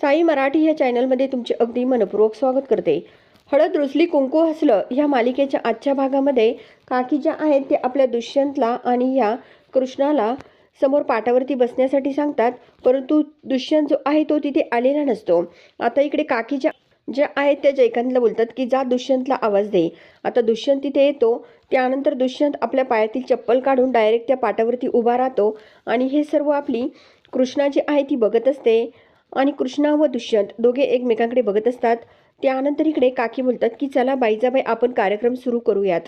साई मराठी या चॅनलमध्ये तुमचे अगदी मनपूर्वक स्वागत करते. हळद रुसली कुंकू हसलं ह्या मालिकेच्या आजच्या भागामध्ये काकी ज्या आहेत ते आपल्या दुष्यंतला आणि या कृष्णाला समोर पाटावरती बसण्यासाठी सांगतात परंतु दुष्यंत जो आहे तो तिथे आलेला नसतो. आता इकडे काकीच्या ज्या आहेत त्या जयकांतला बोलतात की जा दुष्यंतला आवाज दे. आता दुष्यंत तिथे येतो त्यानंतर दुष्यंत आपल्या पायातील चप्पल काढून डायरेक्ट त्या पाटावरती उभा राहतो आणि हे सर्व आपली कृष्णा जी आहे ती बघत असते. आणि कृष्णा व दुष्यंत दोघे एकमेकांकडे बघत असतात. त्यानंतर इकडे काकी बोलतात की चला बाईजाबाई आपण कार्यक्रम सुरू करूयात.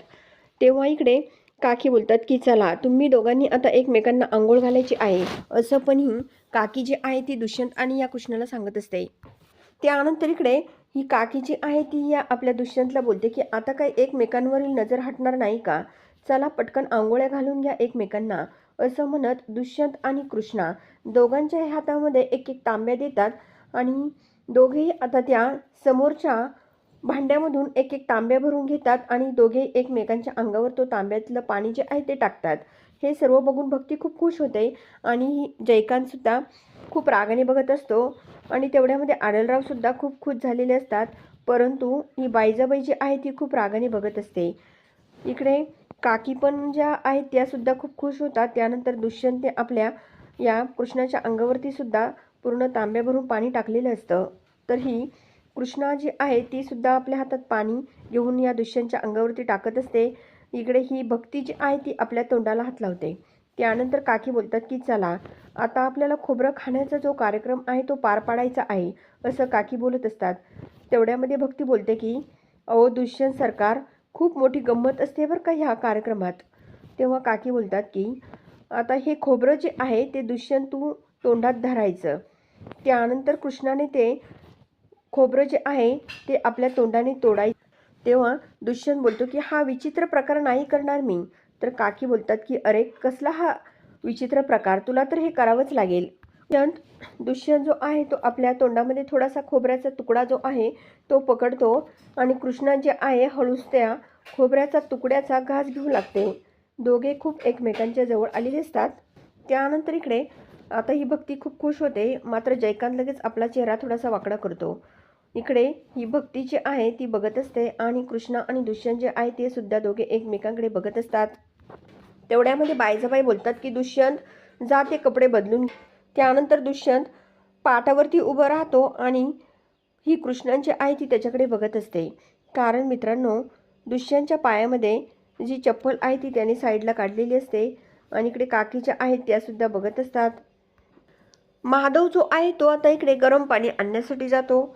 तेव्हा इकडे काकी बोलतात की चला तुम्ही दोघांनी आता एकमेकांना आंघोळ घालायची आहे. असं पण ही काकी जी आहे ती दुष्यंत आणि या कृष्णाला सांगत असते. त्यानंतर इकडे ही काकी जी आहे ती या आपल्या दुष्यंतला बोलते की आता काही एकमेकांवरील नजर हटणार नाही का? चला पटकन आंघोळ्या घालून घ्या एकमेकांना. असं म्हणत दुष्यंत आणि कृष्णा दोघांच्याही हातामध्ये एक एक तांब्या देतात आणि दोघेही आता त्या समोरच्या भांड्यामधून एक एक तांब्या भरून घेतात आणि दोघे एकमेकांच्या अंगावर तो तांब्यातलं पाणी जे आहे ते टाकतात. हे सर्व बघून भक्ती खूप खुश होते आणि जयकांतसुद्धा खूप रागाने बघत असतो आणि तेवढ्यामध्ये आडलरावसुद्धा खूप खुश झालेले असतात. परंतु ही बाईजाबाई जी आहे ती खूप रागाने बघत असते. इकडे काकी पण ज्या आहेत त्यासुद्धा खूप खुश होतात. त्यानंतर दुष्यंत आपल्या या कृष्णाच्या अंगावरती सुद्धा पूर्ण तांब्या भरून पाणी टाकलेलं असतं. तर ही कृष्णा जी आहे ती सुद्धा आपल्या हातात पाणी घेऊन या दुष्यंतच्या अंगावरती टाकत असते. इकडे ही भक्ती जी आहे ती आपल्या तोंडाला हात लावते. त्यानंतर काकी बोलतात की चला आता आपल्याला खोबरं खाण्याचा जो कार्यक्रम आहे तो पार पाडायचा आहे असं काकी बोलत असतात. तेवढ्यामध्ये भक्ती बोलते की अहो दुष्यंत सरकार खूप मोठी गंमत असते बरं का ह्या कार्यक्रमात. तेव्हा काकी बोलतात की आता हे खोबरं जे आहे ते दुष्यंत तू तोंडात धरायचं. त्यानंतर कृष्णाने ते खोबरं जे आहे ते आपल्या तोंडाने तोडायचं. तेव्हा दुष्यंत बोलतो की हा विचित्र प्रकार नाही करणार मी. तर काकी बोलतात की अरे कसला हा विचित्र प्रकार? तुला तर हे करावंच लागेल. दुष्यंत दुष्यंत जो आहे तो आपल्या तोंडामध्ये थोडासा खोबऱ्याचा तुकडा जो आहे तो पकडतो आणि कृष्णा जे आहे हळूच त्या खोबऱ्याचा तुकड्याचा घास घेऊ लागते. दोघे खूप एकमेकांच्या जवळ आलेले असतात. त्यानंतर इकडे आता ही भक्ती खूप खुश होते. मात्र जयकांत लगेच आपला चेहरा थोडासा वाकडा करतो. इकडे ही भक्ती जी आहे ती बघत असते आणि कृष्णा आणि दुष्यंत जे आहे ते सुद्धा दोघे एकमेकांकडे बघत असतात. तेवढ्यामध्ये बायजाबाई बोलतात की दुष्यंत जा ते कपडे बदलून त्यानंतर दुष्यंत पाटावरती उभं राहतो आणि ही कृष्णांची आहे ती त्याच्याकडे बघत असते. कारण मित्रांनो दुष्यांच्या पायामध्ये जी चप्पल आहे ती त्याने साईडला काढलेली असते आणि इकडे काकीच्या आहेत त्यासुद्धा बघत असतात. माधव जो आहे तो आता इकडे गरम पाणी आणण्यासाठी जातो.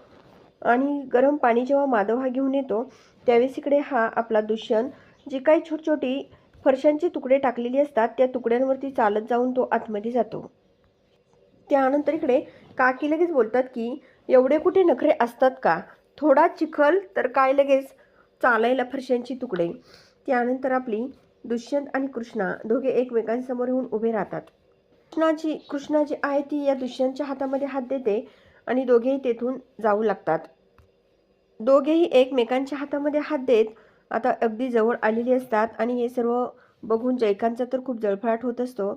आणि गरम पाणी जेव्हा माधव हा घेऊन येतो त्यावेळेस इकडे हा आपला दुष्यंत जी काही छोटछोटी छोटी फरशांचे तुकडे टाकलेली असतात त्या तुकड्यांवरती चालत जाऊन तो आतमध्ये जातो. त्यानंतर इकडे काकी लगेच बोलतात की एवढे कुठे नखरे असतात का? थोडा चिखल तर काय लगेच चालायला फरशांची तुकडे. त्यानंतर आपली दुष्यंत आणि कृष्णा दोघे एकमेकांसमोर येऊन उभे राहतात. कृष्णाची कृष्णा जी आहे ती या दुष्यंतच्या हातामध्ये हात देते आणि दोघेही तेथून जाऊ लागतात. दोघेही एकमेकांच्या हातामध्ये हात देत आता अगदी जवळ आलेली असतात आणि हे सर्व बघून जयकांतचा तर खूप जळफळाट होत असतो.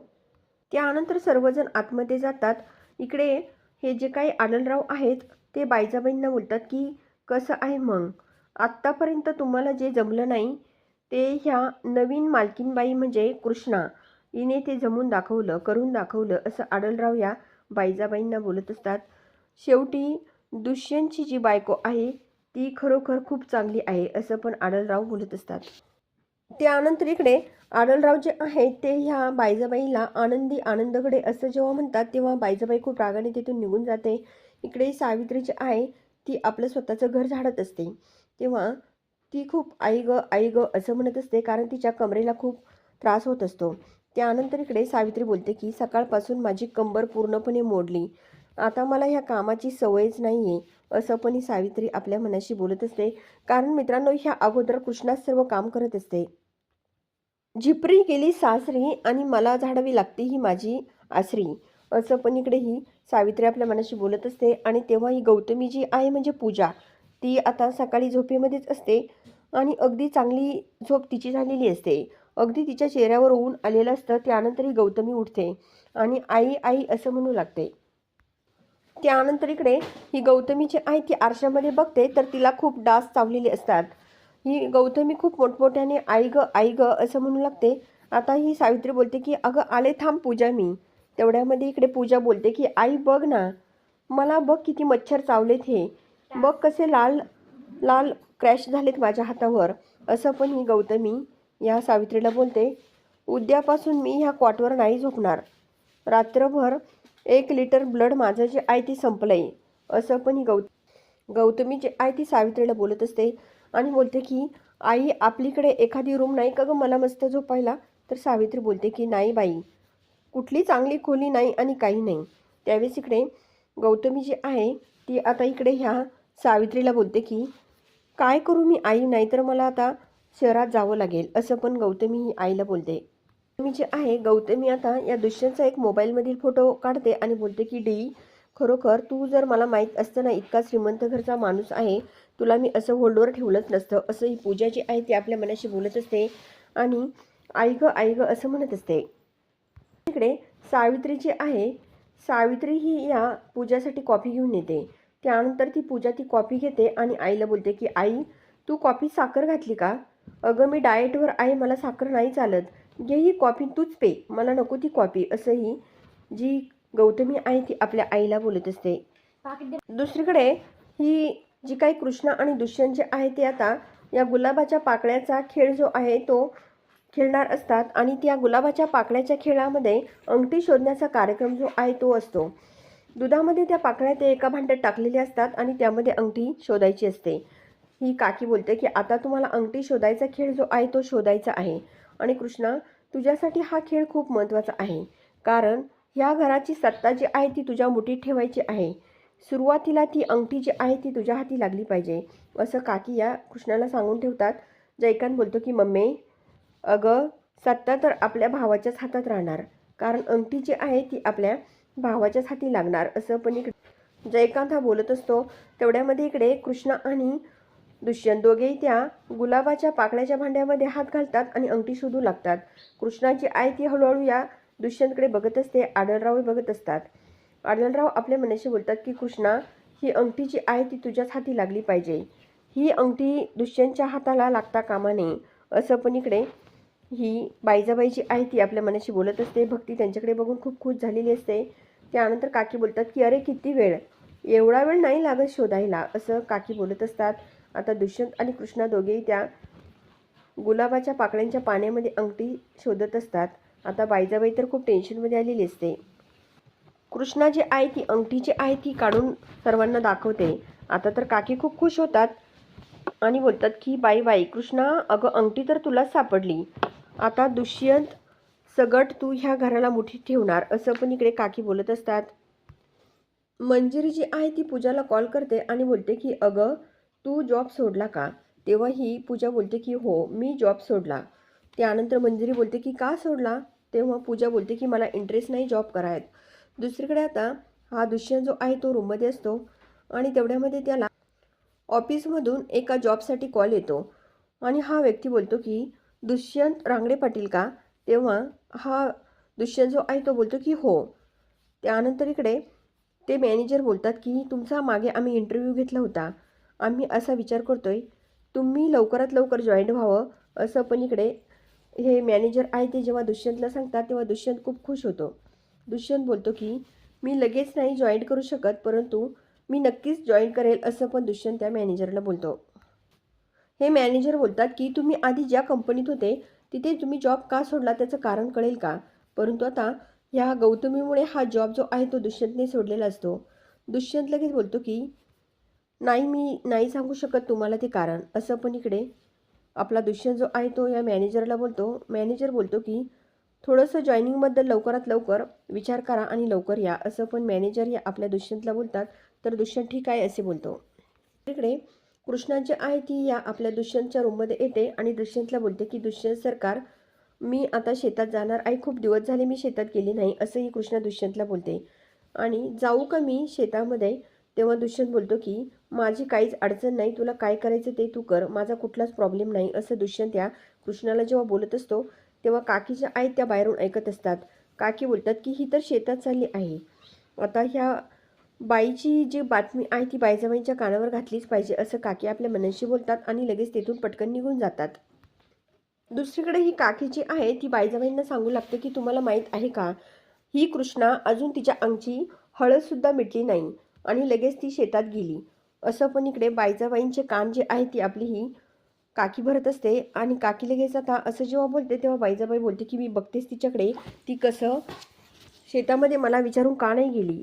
त्यानंतर सर्वजण आतमध्ये जातात. इकडे हे जे काही आनंदराव आहेत ते बायजाबाईंना बोलतात की कसं आहे मग? आत्तापर्यंत तुम्हाला जे जमलं नाही ते ह्या नवीन मालकीनबाई म्हणजे कृष्णा. हिने ते जमून दाखवलं करून दाखवलं असं आडलराव या बाईजाबाईंना बोलत असतात. शेवटी दुष्यंतची जी बायको आहे ती खरोखर खूप चांगली आहे असं पण आडलराव बोलत असतात. त्यानंतर इकडे आडलराव जे आहेत ते ह्या बायजाबाईला आनंदी आनंदकडे असं जेव्हा म्हणतात तेव्हा बायजाबाई खूप रागाने तिथून निघून जाते. इकडे सावित्री जी आहे ती आपलं स्वतःचं घर झाडत असते. तेव्हा ती खूप आई ग आई ग असं म्हणत असते कारण तिच्या कमरेला खूप त्रास होत असतो. त्यानंतर इकडे सावित्री बोलते की सकाळपासून माझी कंबर पूर्णपणे मोडली. आता मला ह्या कामाची सवयच नाही आहे असं पण ही सावित्री आपल्या मनाशी बोलत असते. कारण मित्रांनो ह्या अगोदर कृष्णा सर्व काम करत असते. झिपरी गेली सासरी आणि मला झाडावी लागते ही माझी आसरी असं पण इकडे ही सावित्री आपल्या मनाशी बोलत असते. आणि तेव्हा ही गौतमी जी आहे म्हणजे पूजा ती आता सकाळी झोपेमध्येच असते आणि अगदी चांगली झोप तिची झालेली असते. अगदी तिच्या चेहऱ्यावर ऊन आलेलं असतं त्यानंतर ही गौतमी उठते आणि आई आई असं म्हणू लागते. त्यानंतर इकडे ही गौतमी जी आहे ती आरशामध्ये बघते तर तिला खूप डास चावलेले असतात. ही गौतमी खूप मोठमोठ्याने आई ग आई ग असं म्हणू लागते. आता ही सावित्री बोलते की अगं आले थांब पूजा मी. तेवढ्यामध्ये इकडे पूजा बोलते की आई बघ ना. मला बघ किती मच्छर चावलेत हे. बघ कसे लाल लाल क्रॅश झालेत माझ्या हातावर. असं पण ही गौतमी या सावित्रीला बोलते उद्यापासून मी ह्या क्वाटवर नाही झोपणार. रात्रभर एक लिटर ब्लड माझं जे आहे ती संपलं आहे असं पण ही गौत गौतमी जे आहे ती सावित्रीला बोलत असते आणि बोलते की आई आपलीकडे एखादी रूम नाही का गं? मला मस्त झोपायला. तर सावित्री बोलते की नाही बाई. कुठली चांगली खोली नाही आणि काही नाही. त्यावेळेस इकडे गौतमी जी आहे ती आता इकडे ह्या सावित्रीला बोलते की काय करू मी आई? नाहीतर मला आता शहरात जावं लागेल असं पण गौतमी ही आईला बोलते. मी जे आहे गौतमी आता या दुष्यंतचा एक मोबाईलमधील फोटो काढते आणि बोलते की डी खरोखर तू जर मला माहीत असतं ना इतका श्रीमंत घरचा माणूस आहे तुला मी असं होल्डवर ठेवलंच नसतं असं ही पूजा जी आहे ती आपल्या मनाशी बोलत असते आणि आई ग आई ग असं म्हणत असते. इकडे सावित्री जी आहे सावित्री ही या पूजासाठी कॉफी घेऊन येते. त्यानंतर ती पूजा ती कॉफी घेते आणि आईला बोलते की आई तू कॉफी साखर घातली का? अगं मी डाएटवर आहे मला साखर नाही चालत. घे ही कॉफी तूच पे. मला नको ती कॉफी. असंही जी गौतमी आहे ती आपल्या आईला बोलत असते. दुसरीकडे ही जी काही कृष्णा आणि दुष्यंत जे आहे ते आता या गुलाबाच्या पाकळ्याचा खेळ जो आहे तो खेळणार असतात. आणि त्या गुलाबाच्या पाकळ्याच्या खेळामध्ये अंगठी शोधण्याचा कार्यक्रम जो आहे तो असतो. दुधामध्ये त्या पाकळ्या ते एका भांड्यात टाकलेल्या असतात आणि त्यामध्ये अंगठी शोधायची असते. ही काकी बोलते की आता तुम्हाला अंगठी शोधायचा खेळ जो आहे तो शोधायचा आहे. आणि कृष्णा तुझ्यासाठी हा खेळ खूप महत्त्वाचा आहे. कारण ह्या घराची सत्ता जी आहे ती तुझ्या मुठीत ठेवायची आहे. सुरुवातीला ती अंगठी जी आहे ती तुझ्या हाती लागली पाहिजे. असं काकी या कृष्णाला सांगून ठेवतात. जयकांत बोलतो की मम्मी अगं सत्ता तर आपल्या भावाच्याच हातात राहणार. कारण अंगठी जी आहे ती आपल्या भावाच्याच हाती लागणार असं पण इकडे जयकांत हा बोलत असतो. तेवढ्यामध्ये इकडे कृष्णा आणि दुष्यंत दोघेही त्या गुलाबाच्या पाकळ्याच्या भांड्यामध्ये हात घालतात आणि अंगठी शोधू लागतात. कृष्णाची आई ती हळूहळू या दुष्यंतकडे बघत असते आढळरावही बघत असतात. आढळराव आपल्या मनाशी बोलतात की कृष्णा ही अंगठी जी आहे ती तुझ्याच हाती लागली पाहिजे. ही अंगठी दुष्यंतच्या हाताला लागता कामा नये. असं पण इकडे ही बाईजाबाई जी आहे ती आपल्या मनाशी बोलत असते. भक्ती त्यांच्याकडे बघून खूप खुश झालेली असते. त्यानंतर काकी बोलतात की अरे किती वेळ? एवढा वेळ नाही लागत शोधायला असं काकी बोलत असतात. आता दुष्यंत आणि कृष्णा दोघेही त्या गुलाबाच्या पाकळ्यांच्या पाण्यामध्ये अंगठी शोधत असतात. आता बाईजाबाई तर खूप टेन्शनमध्ये आलेली असते. कृष्णा जी आहे ती अंगठी जी आहे ती काढून सर्वांना दाखवते. आता तर काकी खूप खुश होतात आणि बोलतात की बाई बाई कृष्णा अगं अंगठी तर तुलाच सापडली. आता दुष्यंत सगट तू ह्या घराला मुठीत ठेवणार असं पण इकडे काकी बोलत असतात. मंजिरी जी आहे ती पूजाला कॉल करते आणि बोलते की अगं तू जॉब सोडला का? तेव्हा ही पूजा बोलते की हो मी जॉब सोडला. त्यानंतर मंजिरी बोलते की का सोडला? तेव्हा पूजा बोलते की मला इंटरेस्ट नाही जॉब करायत. दुसरीकडे आता हा दुष्यंत जो आहे तो रूममध्ये असतो आणि तेवढ्यामध्ये त्याला ऑफिसमधून एका जॉबसाठी कॉल येतो. आणि हा व्यक्ती बोलतो की दुष्यंत रांगडे पाटील का? तेव्हा हा दुष्यंत जो आहे तो बोलतो की हो. त्यानंतर इकडे ते मॅनेजर बोलतात की तुमचा मागे आम्ही इंटरव्ह्यू घेतला होता. आम्ही असा विचार करतोय तुम्ही लवकरात लवकर जॉईन व्हावं असं पण इकडे हे मॅनेजर आहे ते जेव्हा दुष्यंतला सांगतात तेव्हा दुष्यंत खूप खुश होतो. दुष्यंत बोलतो की मी लगेच नाही जॉईन करू शकत परंतु मी नक्कीच जॉईन करेल असं पण दुष्यंत त्या मॅनेजरला बोलतो. हे मॅनेजर बोलतात की तुम्ही आधी ज्या कंपनीत होते तिथे तुम्ही जॉब का सोडला त्याचं कारण कळेल का? परंतु आता ह्या गौतमीमुळे हा जॉब जो आहे तो दुष्यंतने सोडलेला असतो. दुष्यंत लगेच बोलतो की नाही मी नाही सांगू शकत तुम्हाला ते कारण. असं पण इकडे आपला दुष्यंत जो आहे तो या मॅनेजरला बोलतो. मॅनेजर बोलतो की थोडंसं जॉईनिंगबद्दल लवकरात लवकर विचार करा आणि लवकर या. असं पण मॅनेजर या आपल्या दुष्यंतला बोलतात. तर दुष्यंत ठीक आहे असे बोलतो. इकडे कृष्णा जी आहे ती या आपल्या दुष्यंतच्या रूममध्ये येते आणि दुष्यंतला बोलते की दुष्यंत सरकार मी आता शेतात जाणार. आहे खूप दिवस झाले मी शेतात गेली नाही असंही कृष्णा दुष्यंतला बोलते. आणि जाऊ का मी शेतामध्ये? तेव्हा दुष्यंत बोलतो की माझी काहीच अडचण नाही. तुला काय करायचं ते तू कर. माझा कुठलाच प्रॉब्लेम नाही असं दुष्यंत या कृष्णाला जेव्हा बोलत असतो तेव्हा काकी ज्या आहेत त्या बाहेरून ऐकत असतात. काकी बोलतात की ही तर शेतात चालली आहे. आता ह्या बाईची जी बातमी आहे ती बाईजाबाईंच्या कानावर घातलीच पाहिजे असं काकी आपल्या मनाशी बोलतात आणि लगेच तेथून पटकन निघून जातात. दुसरीकडे ही काकी जी आहे ती बाईजाबाईंना सांगू लागते की तुम्हाला माहीत आहे का? ही कृष्णा अजून तिच्या अंगची हळदसुद्धा मिटली नाही आणि लगेच ती शेतात गेली. असं पण इकडे बाईजाबाईंचे कान जे आहे ती आपली ही काकी भरत असते आणि काकी लगेच आता असं जेव्हा बोलते तेव्हा बाईजाबाई बोलते की मी बघतेच तिच्याकडे ती कसं शेतामध्ये मला विचारून का नाही गेली?